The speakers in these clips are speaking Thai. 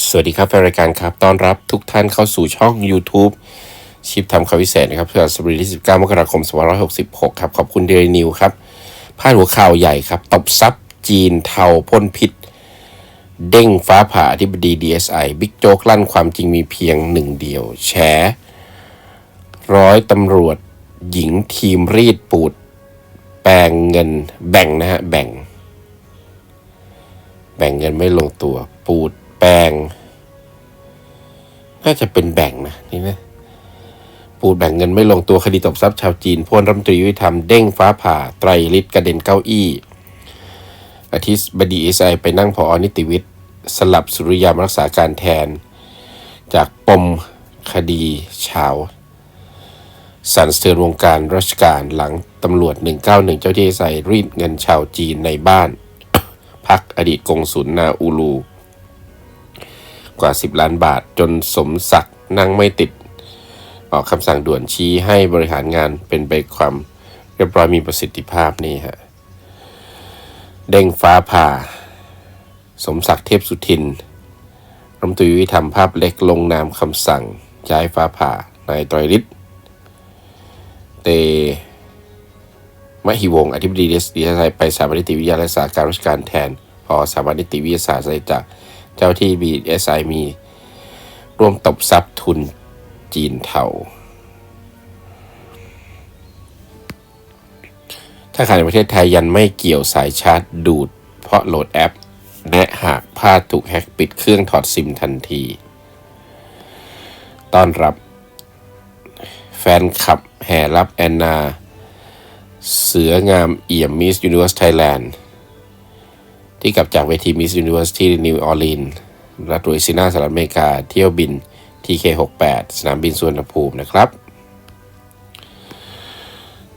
สวัสดีครับแฟนรายการครับต้อนรับทุกท่านเข้าสู่ช่อง YouTube ชิปทำข่าวพิเศษนะครับเพื่อสบรีที่ 19 มกราคม 2566 ครับ ขอบคุณเดลินิวครับพาดหัวข่าวใหญ่ครับ ตบซับจีนเทาพ่นพิษ เด้งฟ้าผ่าอธิบดี DSI บิ๊กโจ๊กลั่นความจริงมีเพียงหนึ่งเดียว แฉร้อยตำรวจหญิงทีมรีดปูด แปลงเงินแบ่งนะฮะ แบ่ง แบ่งเงินไม่ลงตัวปูด แปลง น่าจะเป็นแบ่งนะนี่นะปูดแบ่งเงินไม่ลงตัวคดีตบทรัพย์ชาวจีนพ้นรัฐมนตรียุติธรรมเด้งฟ้าผ่าไตรลิตกระเด็นเก้าอี้อาทิตย์บดีเอสไอไปนั่งพออนิติวิทย์ สลับสุริยามรักษาการแทน จากปมคดีเชาวสั่นสะเทือนวงการราชการหลังตำรวจ 191 เจ้าที่เอสไอรีดเงินชาวจีนในบ้าน พักอดีตกงสุลนาอูลู กว่า 10 ล้านบาท จนสมศักดิ์นั่งไม่ติด ออกคำสั่งด่วนชี้ให้บริหารงานเป็นไปความเรียบร้อยมีประสิทธิภาพนี่ฮะเด้งฟ้าผ่า สมศักดิ์เทพสุทินรัฐมนตรียุติธรรมภาพเล็กลงนามคำสั่งย้ายฟ้าผ่านายตรอยฤทธิ์เตมหิวงศ์อธิบดีดีเอสไอไปสถาบันนิติวิทยาและสาการราชการแทนพอสถาบันนิติวิทยาศาสตร์จาก จ้าที่บีเอสไอมีร่วมตบทรัพย์ทุนจีนเทาถ้าขายในประเทศไทยยันไม่เกี่ยวสายชาร์จดูด เพราะโหลดแอป และหากพลาดถูกแฮ็กปิดเครื่องถอดซิมทันที ต้อนรับ แฟนคลับแห่รับแอนนา เสืองามเอี่ยมมิสยูนิเวอร์สไทยแลนด์ ที่กลับจากเวทีมิสยูนิเวอร์สที่นิวออร์ลีนรัฐลุยซินาสหรัฐอเมริกา เที่ยวบิน TK68 สนามบินสุวรรณภูมินะครับ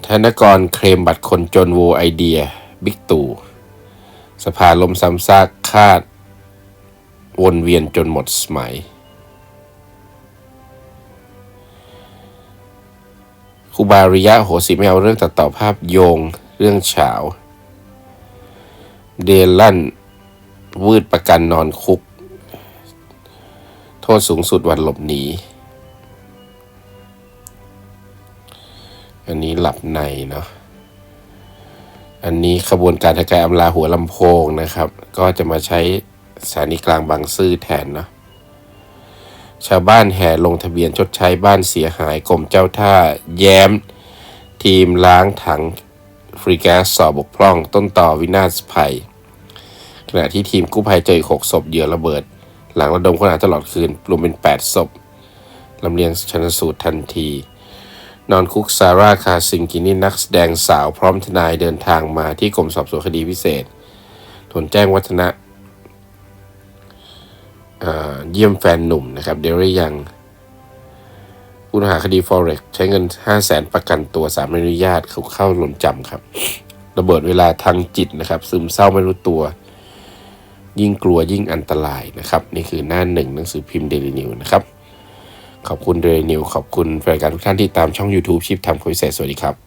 ธนกรเคลมบัตรคนจนโวไอเดีย บิ๊กตู่สภาลมซ้ำซากคาด วนเวียนจนหมดสมัย คูบาริยะโหสิไม่เอาเรื่องตัดต่อภาพโยง เรื่องเฉา เดลันวืดประกันนอนคุก โทษสูงสุดวันหลบหนี อันนี้หลับในเนาะ อันนี้ขบวนการทางการอำลาหัวลำโพงนะครับ ก็จะมาใช้สถานีกลางบางซื่อแทนเนาะชาวบ้านแห่ลงทะเบียนชดใช้บ้านเสียหายกรมเจ้าท่า แย้ม ทีมล้างถัง ฟรีแก๊สสอบบกพร่อง ต้นต่อวินาศภัย ขณะที่ทีมกู้ภัยเจออีกหกศพเหยื่อระเบิด หลังระดมค้นหาตลอดคืนรวมเป็น 8 ศพลำเลียงชนสูตรทันที นอนคุกซาร่าคาซิงกินี่นักแสดงสาวพร้อมทนายเดินทางมาที่กรมสอบสวนคดีพิเศษทนแจ้งวัฒนะเอ่อเยี่ยมแฟนหนุ่มนะครับเดรี่ยัง ผู้ต้องหาคดี Forex ใช้เงิน 5 0 0แสนประกันตัวสามไม่อนุญาตเขาเข้าหลนจำครับ ระเบิดเวลาทางจิตนะครับ ซึมเศร้าไม่รู้ตัว ยิ่งกลัวยิ่งอันตรายนะครับ นี่คือหน้าหนึ่งหนังสือพิมพ์เดลินิวนะครับ ขอบคุณเดลินิวขอบคุณแฟนรายการทุกท่านที่ตามช่อง YouTube ชิปทำคุยเศษสวัสดีครับ